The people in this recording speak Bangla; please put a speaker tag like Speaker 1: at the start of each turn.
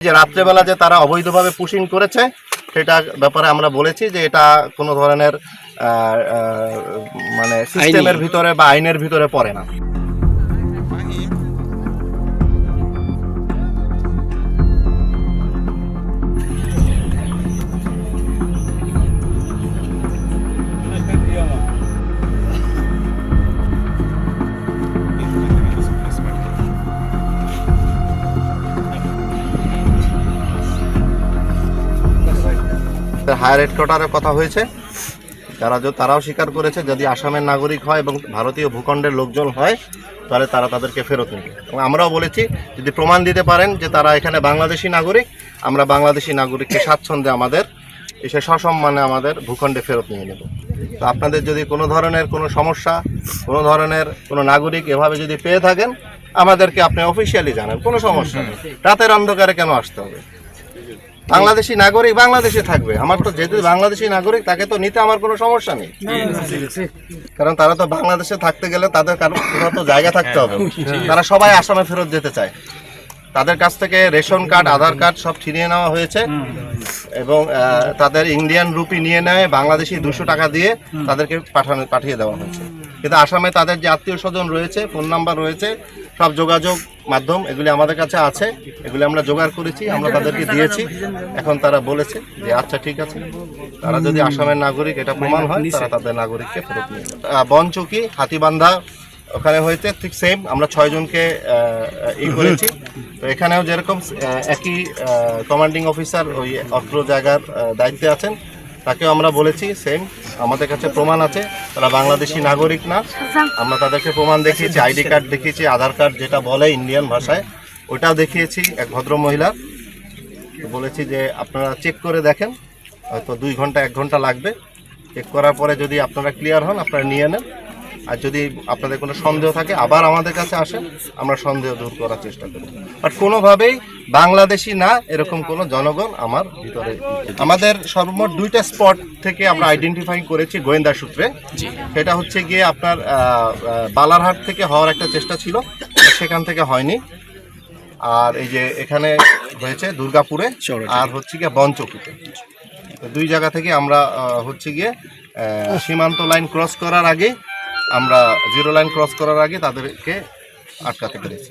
Speaker 1: যে রাত্রেবেলা যে তারা অবৈধভাবে পুশিং করেছে সেটা ব্যাপারে আমরা বলেছি যে এটা কোনো ধরনের মানে সিস্টেমের ভিতরে বা আইনের ভিতরে পড়ে না। হায়ার হেডকোয়ার্টারের কথা হয়েছে। য- তারাও স্বীকার করেছে, যদি আসামের নাগরিক হয় এবং ভারতীয় ভূখণ্ডের লোকজন হয়, তাহলে তারা তাদেরকে ফেরত নেবে। এবং আমরাও বলেছি, যদি প্রমাণ দিতে পারেন যে তারা এখানে বাংলাদেশি নাগরিক, আমরা বাংলাদেশি নাগরিককে স্বাচ্ছন্দ্যে আমাদের, এসে সসম্মানে আমাদের ভূখণ্ডে ফেরত নিয়ে নেব। তো আপনাদের যদি কোনো ধরনের কোনো সমস্যা, কোনো ধরনের কোনো নাগরিক এভাবে যদি পেয়ে থাকেন, আমাদেরকে আপনি অফিসিয়ালি জানান, কোনো সমস্যা নেই। রাতের অন্ধকারে কেন আসতে হবে? বাংলাদেশি নাগরিক বাংলাদেশে থাকবে। আমার তো যেহেতু বাংলাদেশি নাগরিক তাকে তো নিতে আমার কোনো সমস্যা নেই। কারণ তারা তো বাংলাদেশে থাকতে গেলে তাদের কারও তো জায়গা থাকতে হবে। তারা সবাই আসামে ফেরত যেতে চায়। তাদের কাছ থেকে রেশন কার্ড আধার কার্ড সব ছিনিয়ে নেওয়া হয়েছে। এবং তাদের ইন্ডিয়ান রুপি নিয়ে নেয় বাংলাদেশি দুশো টাকা দিয়ে তাদেরকে পাঠানো পাঠিয়ে দেওয়া হয়েছে। কিন্তু আসামে তাদের যে আত্মীয় স্বজন রয়েছে ফোন নাম্বার রয়েছে সব যোগাযোগ মাধ্যম এগুলি আমাদের কাছে আছে। এগুলি আমরা জোগাড় করেছি আমরা তাদেরকে দিয়েছি। এখন তারা বলেছে যে আচ্ছা ঠিক আছে। তারা যদি আসামের নাগরিক এটা প্রমাণ হয় তারা তাদের নাগরিককে ফেরত নিয়ে যাবে। আহ, হাতিবান্ধা ওখানে হয়েছে ঠিক সেম আমরা ছয়জনকে ই করেছি। তো এখানেও যেরকম একই কমান্ডিং অফিসার ওই অত্র জায়গার দায়িত্বে আছেন তাকেও আমরা বলেছি সেম আমাদের কাছে প্রমাণ আছে, তারা বাংলাদেশি নাগরিক না। আমরা তাদেরকে প্রমাণ দেখিয়েছি, আইডি কার্ড দেখিয়েছি, আধার কার্ড যেটা বলে ইন্ডিয়ান ভাষায় ওটাও দেখিয়েছি, এক ভদ্র মহিলা। বলেছি যে আপনারা চেক করে দেখেন, হয়তো দুই ঘণ্টা, এক ঘণ্টা লাগবে। চেক করার পরে যদি আপনারা ক্লিয়ার হন, আপনারা নিয়ে নেন। আর যদি আপনাদের কোনো সন্দেহ থাকে আবার আমাদের কাছে আসেন আমরা সন্দেহ দূর করার চেষ্টা করি। বাট কোনোভাবেই বাংলাদেশি না এরকম কোনো জনগণ আমার ভিতরে আমাদের সর্বমোট দুইটা স্পট থেকে আমরা আইডেন্টিফাই করেছি গোয়েন্দা সূত্রে। সেটা হচ্ছে গিয়ে আপনার বালারহাট থেকে হওয়ার একটা চেষ্টা ছিল সেখান থেকে হয়নি। আর এই যে এখানে হয়েছে দুর্গাপুরে আর হচ্ছে গিয়ে বনচকিতে। তো দুই জায়গা থেকে আমরা হচ্ছে গিয়ে সীমান্ত লাইন ক্রস করার আগে আমরা জিরো লাইন ক্রস করার আগে তাদেরকে আটকাতে পেরেছি।